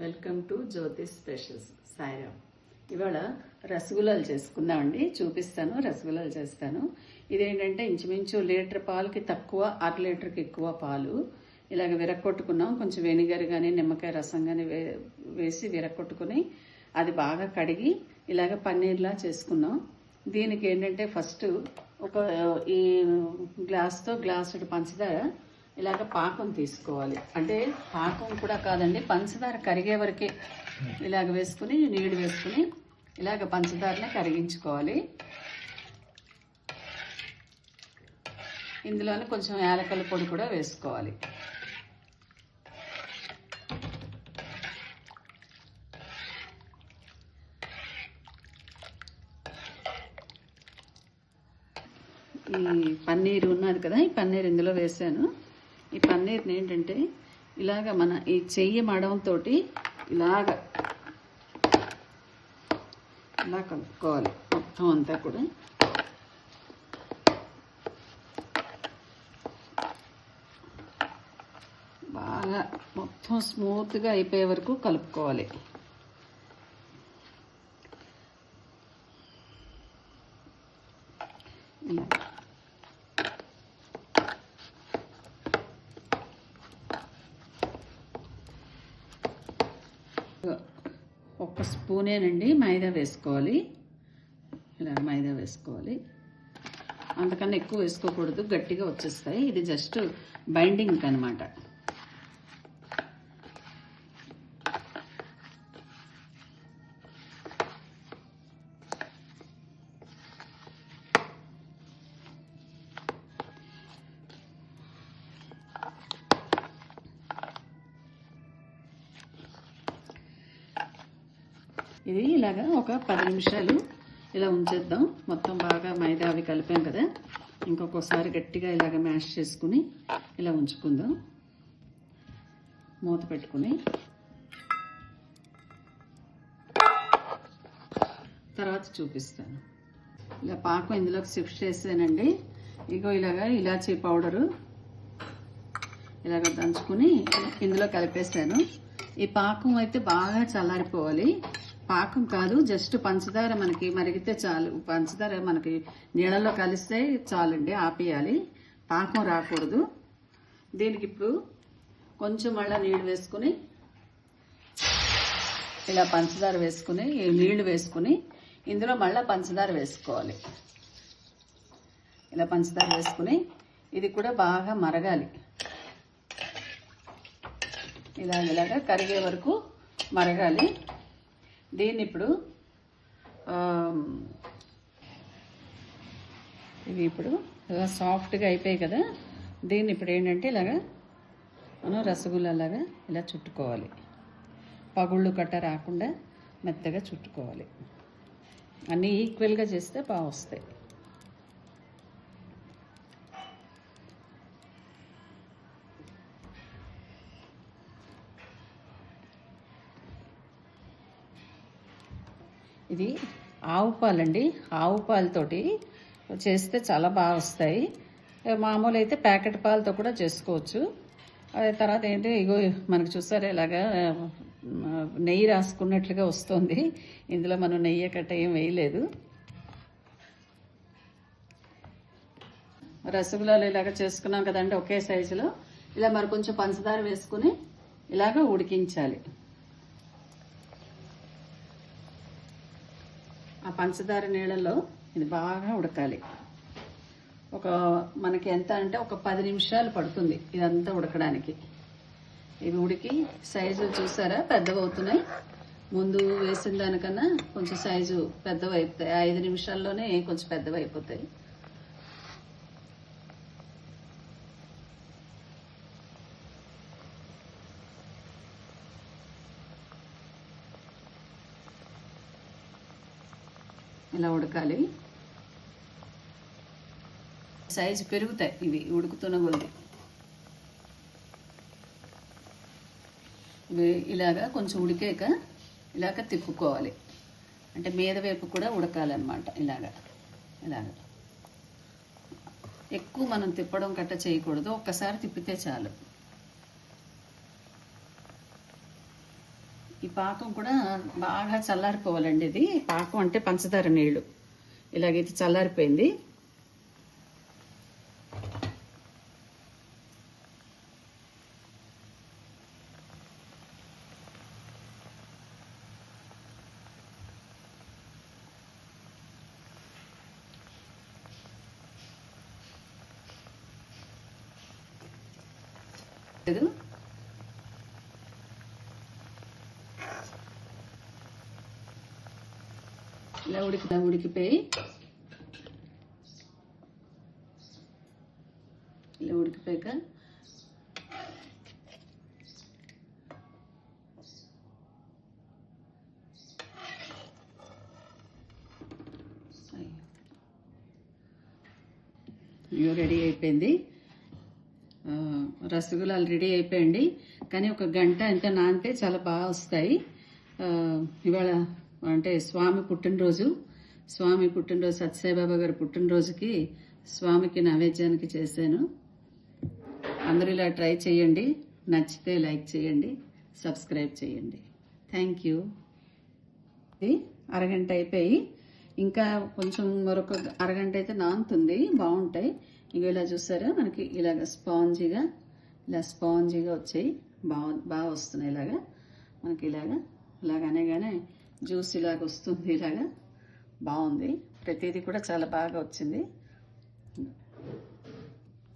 Welcome to Jyothi specials. Sairam. ఇవాళ రసగుల్లాలు చేసుకుందామండి. చూపిస్తాను రసగుల్లాలు చేస్తాను. ఇదేంటంటే ఇంచుమించు లీటర్ పాలకి తక్కువ అర లీటర్కి ఎక్కువ పాలు. ఇలాగ విరక్కొట్టుకున్నాం కొంచెం వెనిగర్ కానీ నిమ్మకాయ రసం కానీ వే వేసి విరక్కొట్టుకుని అది బాగా కడిగి ఇలాగ పన్నీర్లా చేసుకున్నాం. దీనికి ఏంటంటే ఫస్ట్ ఒక ఈ గ్లాస్తో గ్లాసుడు పంచదార ఇలాగ పాకం తీసుకోవాలి. అంటే పాకం కూడా కాదండి పంచదార కరిగే వరకే ఇలాగ వేసుకుని నీళ్ళు వేసుకుని ఇలాగ పంచదారనే కరిగించుకోవాలి. ఇందులోనే కొంచెం యాలకల పొడి కూడా వేసుకోవాలి. ఈ పన్నీరు ఉన్నది కదా ఈ పన్నీర్ ఇందులో వేసాను. ఈ పన్నీర్ని ఏంటంటే ఇలాగ మన ఈ చెయ్యి మడంతో ఇలాగ ఇలా కలుపుకోవాలి. మొత్తం అంతా కూడా. బాగా మొత్తం స్మూత్గా అయిపోయే వరకు కలుపుకోవాలి ఇలా ఒక్క స్పూనేనండి మైదా వేసుకోవాలి. ఇలా మైదా వేసుకోవాలి. అంతకన్నా ఎక్కువ వేసుకోకూడదు గట్టిగా వచ్చేస్తాయి. ఇది జస్ట్ బైండింగ్ అనమాట ఇది ఇలాగా ఒక పది నిమిషాలు ఇలా ఉంచేద్దాం. మొత్తం బాగా మైదా అవి కలిపాం కదా. ఇంకొకసారి గట్టిగా ఇలాగ మ్యాష్ చేసుకుని ఇలా ఉంచుకుందాం. మూత పెట్టుకుని. తర్వాత చూపిస్తాను. ఇలా పాకం ఇందులోకి షిఫ్ట్ చేసానండి. ఇగో ఇలాగా ఇలాచీ పౌడరు ఇలాగ దంచుకుని ఇందులో కలిపేసాను ఈ పాకం అయితే బాగా చల్లారిపోవాలి. పాకం కాదు జస్ట్ పంచదార మనకి మరిగితే చాలు. పంచదార మనకి నీళ్ళలో కలిస్తే చాలండి ఆపేయాలి. పాకం రాకూడదు. దీనికి ఇప్పుడు కొంచెం మళ్ళీ నీళ్ళు వేసుకుని ఇలా పంచదార వేసుకుని నీళ్ళు వేసుకుని ఇందులో మళ్ళీ పంచదార వేసుకోవాలి. ఇలా పంచదార వేసుకుని ఇది కూడా బాగా మరగాలి. ఇలా ఇలాగా కరిగే వరకు మరగాలి. దీన్ని ఇప్పుడు ఇవి ఇప్పుడు ఇలా సాఫ్ట్గా అయిపోయాయి కదా దీన్ని ఇప్పుడు ఏంటంటే ఇలాగా మనం రసగుల్లాలాగా ఇలా చుట్టుకోవాలి. పగుళ్ళు కట్ట రాకుండా మెత్తగా చుట్టుకోవాలి. అన్నీ ఈక్వల్గా చేస్తే బాగా వస్తాయి ఇది ఆవు పాలండి. ఆవు పాలతోటి చేస్తే చాలా బాగా వస్తాయి. మామూలు అయితే ప్యాకెట్ పాలతో కూడా చేసుకోవచ్చు. తర్వాత ఏంటి ఇగో మనకు చూసారా ఇలాగా నెయ్యి రాసుకున్నట్లుగా వస్తుంది. ఇందులో మనం నెయ్యి కట్ట ఏం వేయలేదు. రసగుల్లాలు ఇలాగ చేసుకున్నాం కదండి ఒకే సైజులో. ఇలా మరి కొంచెం పంచదార వేసుకుని ఇలాగ ఉడికించాలి. పంచదార నీళ్ళలో ఇది బాగా ఉడకాలి. ఒక మనకి ఎంత అంటే ఒక పది నిమిషాలు పడుతుంది ఇదంతా ఉడకడానికి. ఇవి ఉడికి సైజు చూసారా? పెద్దవి అవుతున్నాయి. ముందు వేసిన దానికన్నా కొంచెం సైజు పెద్దవి అయిపోతాయి. ఐదు నిమిషాల్లోనే కొంచెం పెద్దవి అయిపోతాయి. ఇలా ఉడకాలి? సైజు పెరుగుతాయి ఇవి ఉడుకుతున్న కొద్ది ఇవి ఇలాగా కొంచెం ఉడికాక ఇలాగ తిప్పుకోవాలి. అంటే మీద వైపు కూడా ఉడకాలన్నమాట ఇలాగా ఇలాగా. ఎక్కువ మనం తిప్పడం కట్ట చేయకూడదు ఒక్కసారి తిప్పితే చాలు. ఈ పాకం కూడా బాగా చల్లారిపోవాలండి ఇది. పాకం అంటే పంచదార నీళ్ళు. ఇలాగైతే చల్లారిపోయింది. లేదు ఇలా ఉడికి ఉడికిపోయి ఇలా ఉడికిపోయాక ఇవి రెడీ అయిపోయింది. రసగుల్లాలు రెడీ అయిపోయండి కానీ ఒక గంట ఎంత నానితే చాలా బాగా వస్తాయి. ఇవాళ అంటే స్వామి పుట్టినరోజు స్వామి పుట్టినరోజు సత్యసాయిబాబా గారి పుట్టినరోజుకి స్వామికి నైవేద్యానికి చేశాను. అందరూ ఇలా ట్రై చేయండి. నచ్చితే లైక్ చేయండి. సబ్స్క్రైబ్ చేయండి. Thank you. ఇది అరగంట అయిపోయి ఇంకా కొంచెం మరొక అరగంట అయితే నానుతుంది. బాగుంటాయి. ఇక ఇలా చూసారా? మనకి ఇలాగ స్పాంజీగా ఇలా స్పాంజీగా వచ్చాయి. బాగా బాగా వస్తున్నాయి ఇలాగా. మనకి ఇలాగా ఇలాగ అనగానే జ్యూస్ ఇలాగ వస్తుంది ఇలాగా. బాగుంది. ప్రతిదీ కూడా చాలా బాగా వచ్చింది.